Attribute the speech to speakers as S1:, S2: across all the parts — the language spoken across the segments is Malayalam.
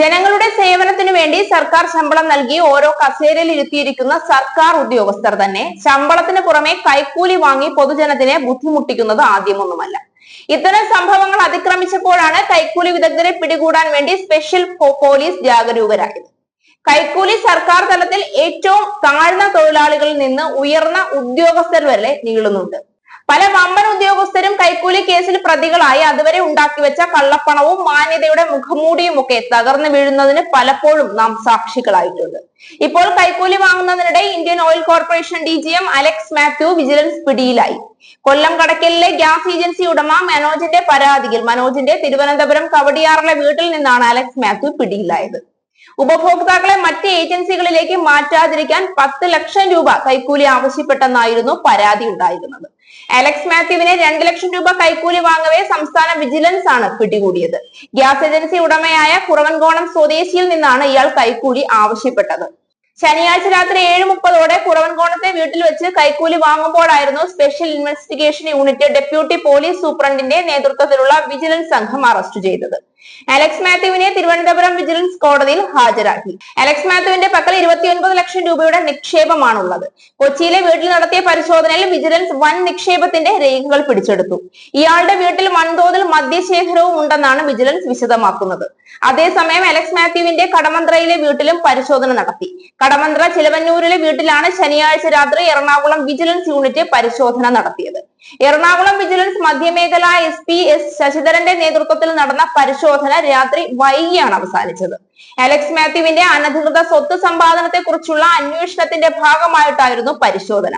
S1: ജനങ്ങളുടെ സേവനത്തിനു വേണ്ടി സർക്കാർ ശമ്പളം നൽകി ഓരോ കസേരയിൽ ഇരുത്തിയിരിക്കുന്ന സർക്കാർ ഉദ്യോഗസ്ഥർ തന്നെ ശമ്പളത്തിന് പുറമെ കൈക്കൂലി വാങ്ങി പൊതുജനത്തിനെ ബുദ്ധിമുട്ടിക്കുന്നത് ആദ്യമൊന്നുമല്ല. ഇത്തരം സംഭവങ്ങൾ അതിക്രമിച്ചപ്പോഴാണ് കൈക്കൂലി വിദഗ്ധരെ പിടികൂടാൻ വേണ്ടി സ്പെഷ്യൽ പോലീസ് ജാഗരൂകരായത്. കൈക്കൂലി സർക്കാർ തലത്തിൽ ഏറ്റവും താഴ്ന്ന തൊഴിലാളികളിൽ നിന്ന് ഉയർന്ന ഉദ്യോഗസ്ഥർ വരെ നീളുന്നുണ്ട്. പല വമ്പൻ ഉദ്യോഗസ്ഥരും കൈക്കൂലി കേസിൽ പ്രതികളായി അതുവരെ ഉണ്ടാക്കി വെച്ച കള്ളപ്പണവും മാന്യതയുടെ മുഖമൂടിയും ഒക്കെ തകർന്നു വീഴുന്നതിന് പലപ്പോഴും നാം സാക്ഷികളായിട്ടുണ്ട്. ഇപ്പോൾ കൈക്കൂലി വാങ്ങുന്നതിനിടെ Indian Oil Corporation D G M Alex Mathew vigilance പിടിയിലായി. കൊല്ലം കടക്കലിലെ ഗ്യാസ് ഏജൻസി ഉടമ മനോജിന്റെ പരാതിയിൽ മനോജിന്റെ തിരുവനന്തപുരം കവടിയാറിലെ വീട്ടിൽ നിന്നാണ് അലക്സ് മാത്യു പിടിയിലായത്. ഉപഭോക്താക്കളെ മറ്റ് ഏജൻസികളിലേക്ക് മാറ്റാതിരിക്കാൻ പത്ത് ലക്ഷം രൂപ കൈക്കൂലി ആവശ്യപ്പെട്ടെന്നായിരുന്നു പരാതി ഉണ്ടായിരുന്നത്. അലക്സ് മാത്യുവിനെ രണ്ട് ലക്ഷം രൂപ കൈക്കൂലി വാങ്ങവേ സംസ്ഥാന വിജിലൻസ് ആണ് പിടികൂടിയത്. ഗ്യാസ് ഏജൻസി ഉടമയായ കുറവൻകോണം സ്വദേശിയിൽ നിന്നാണ് ഇയാൾ കൈക്കൂലി ആവശ്യപ്പെട്ടത്. ശനിയാഴ്ച രാത്രി ഏഴ് മുപ്പതോടെ കുറവൻകോണത്തെ വീട്ടിൽ വെച്ച് കൈക്കൂലി വാങ്ങുമ്പോഴായിരുന്നു special investigation unit deputy police സൂപ്രണ്ടിന്റെ നേതൃത്വത്തിലുള്ള വിജിലൻസ് സംഘം അറസ്റ്റ് ചെയ്തത്. അലക്സ് മാത്യുവിനെ തിരുവനന്തപുരം വിജിലൻസ് കോടതിയിൽ ഹാജരാക്കി. അലക്സ് മാത്യുവിന്റെ പക്കൽ ഇരുപത്തിയൊൻപത് ലക്ഷം രൂപയുടെ നിക്ഷേപമാണുള്ളത്. കൊച്ചിയിലെ വീട്ടിൽ നടത്തിയ പരിശോധനയിൽ വിജിലൻസ് വൻ നിക്ഷേപത്തിന്റെ രേഖകൾ പിടിച്ചെടുത്തു. ഇയാളുടെ വീട്ടിൽ വൻതോതിൽ മദ്യശേഖരവും ഉണ്ടെന്നാണ് വിജിലൻസ് വിശദമാക്കുന്നത്. അതേസമയം അലക്സ് മാത്യുവിന്റെ കടമന്ത്രയിലെ വീട്ടിലും പരിശോധന നടത്തി. കടമന്ത്ര ചിലവന്നൂരിലെ വീട്ടിലാണ് ശനിയാഴ്ച രാത്രി എറണാകുളം വിജിലൻസ് യൂണിറ്റ് പരിശോധന നടത്തിയത്. എറണാകുളം വിജിലൻസ് മധ്യമേഖല എസ് പി എസ് ശശിധരന്റെ നേതൃത്വത്തിൽ നടന്ന പരിശോധന രാത്രി വൈകിയാണ് അവസാനിച്ചത്. അലക്സ് മാത്യുവിന്റെ അനധികൃത സ്വത്ത് സമ്പാദനത്തെ കുറിച്ചുള്ള അന്വേഷണത്തിന്റെ ഭാഗമായിട്ടായിരുന്നു പരിശോധന.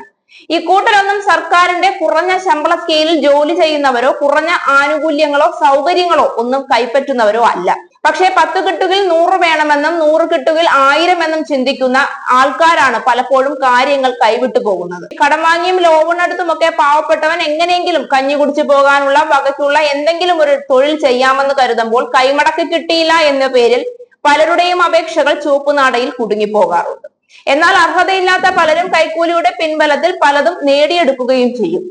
S1: ഇക്കൂട്ടരൊന്നും സർക്കാരിന്റെ കുറഞ്ഞ ശമ്പള സ്കെയിലിൽ ജോലി ചെയ്യുന്നവരോ കുറഞ്ഞ ആനുകൂല്യങ്ങളോ സൗകര്യങ്ങളോ ഒന്നും കൈപ്പറ്റുന്നവരോ അല്ല. പക്ഷേ പത്ത് കിട്ടുകിൽ നൂറ് വേണമെന്നും നൂറ് കിട്ടുകിൽ ആയിരം എന്നും ചിന്തിക്കുന്ന ആൾക്കാരാണ് പലപ്പോഴും കാര്യങ്ങൾ കൈവിട്ടു പോകുന്നത്. കടം വാങ്ങിയും ലോണിനടുത്തും ഒക്കെ പാവപ്പെട്ടവൻ എങ്ങനെയെങ്കിലും കഞ്ഞി കുടിച്ചു പോകാനുള്ള വകയ്ക്കുള്ള എന്തെങ്കിലും ഒരു തൊഴിൽ ചെയ്യാമെന്ന് കരുതുമ്പോൾ കൈമടക്ക് കിട്ടിയില്ല എന്ന പേരിൽ പലരുടെയും അപേക്ഷകൾ ചുവപ്പുനാടയിൽ കുടുങ്ങിപ്പോകാറുണ്ട് എന്നാൽ അർഹതയില്ലാത്ത പലരും കൈക്കൂലിയുടെ പിൻബലത്തിൽ പലതും നേടിയെടുക്കുകയും ചെയ്യും.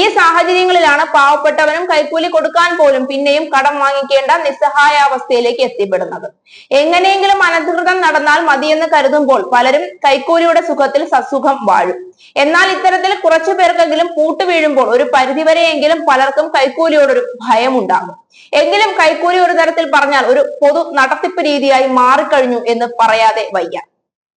S1: ഈ സാഹചര്യങ്ങളിലാണ് പാവപ്പെട്ടവനും കൈക്കൂലി കൊടുക്കാൻ പോലും പിന്നെയും കടം വാങ്ങിക്കേണ്ട നിസ്സഹായാവസ്ഥയിലേക്ക് എത്തിപ്പെടുന്നത്. എങ്ങനെയെങ്കിലും അനധികൃതം നടന്നാൽ മതിയെന്ന് കരുതുമ്പോൾ പലരും കൈക്കൂലിയുടെ സുഖത്തിൽ സസുഖം വാഴും. എന്നാൽ ഇത്തരത്തിൽ കുറച്ചു പേർക്കെങ്കിലും പൂട്ട് വീഴുമ്പോൾ ഒരു പരിധിവരെയെങ്കിലും പലർക്കും കൈക്കൂലിയോടൊരു ഭയമുണ്ടാകും. എങ്കിലും കൈക്കൂലി ഒരു തരത്തിൽ പറഞ്ഞാൽ ഒരു പൊതു നടത്തിപ്പ് രീതിയായി മാറിക്കഴിഞ്ഞു എന്ന് പറയാതെ വയ്യ.